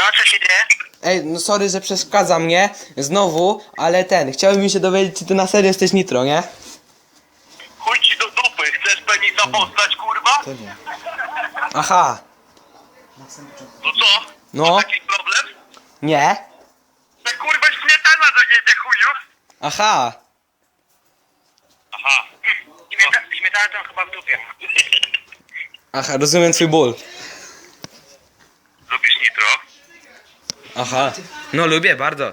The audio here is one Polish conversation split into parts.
No, co się dzieje? Ej, no sorry, że przeszkadza mnie znowu, ale ten, chciałbym się dowiedzieć, czy ty na serio jesteś nitro, nie? Chuj ci do dupy, chcesz penisa poznać, kurwa? Aha, No co? No. Masz jakiś problem? nie? Ta kurwa śmietana dojedzie, chuju. Aha, Aha. Śmieta śmietana to chyba w dupie. aha, rozumiem twój ból. Lubisz nitro? Aha, no lubię bardzo.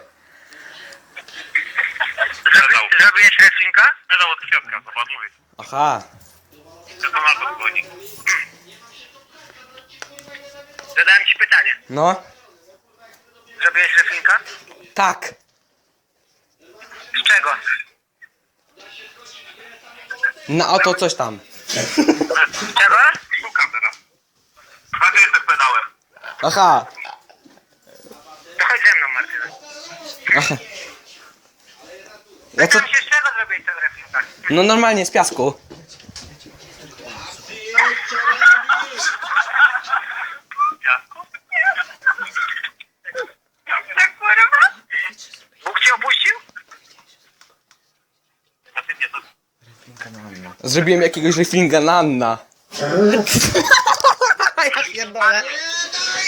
Zadał. Zrobiłeś wrestlinga? Zadał od kwiatka, co pan mówi. Aha, Co to na to dzwoni? Zadałem ci pytanie. no, Zrobiłeś wrestlinga? tak. Z czego? Na oto coś tam. Z czego? Szukam teraz. A ty jesteś pedałem. Aha, Martyna. aha. Ja co? Pytam się, z czego zrobiłeś ten wrestlinga? No normalnie z piasku. Piasku? Tak, kurwa? Bóg cię opuścił? A ty nie, to... Zrobiłem jakiegoś reflinga na Anna. ja pierdolę.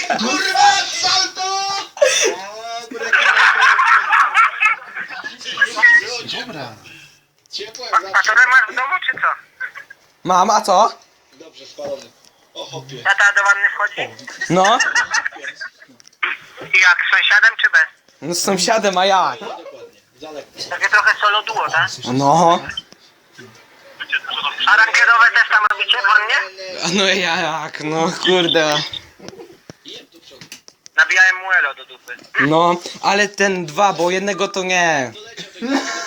Kurwa, Dobra. Ciepłe, A to masz w domu, czy co? Mam, a co? Dobrze, spalony. O hopie. Tata do wanny wchodzi? No, I jak, z sąsiadem czy bez? no z sąsiadem, a jak? Dokładnie. Takie trochę solo duo, tak? No, A rankiedowe też tam robicie, wannie? a no jak, no kurde. Jem tu przodu. Nabijałem muelo do dupy. No, ale ten dwa, bo jednego to nie. Doleciał do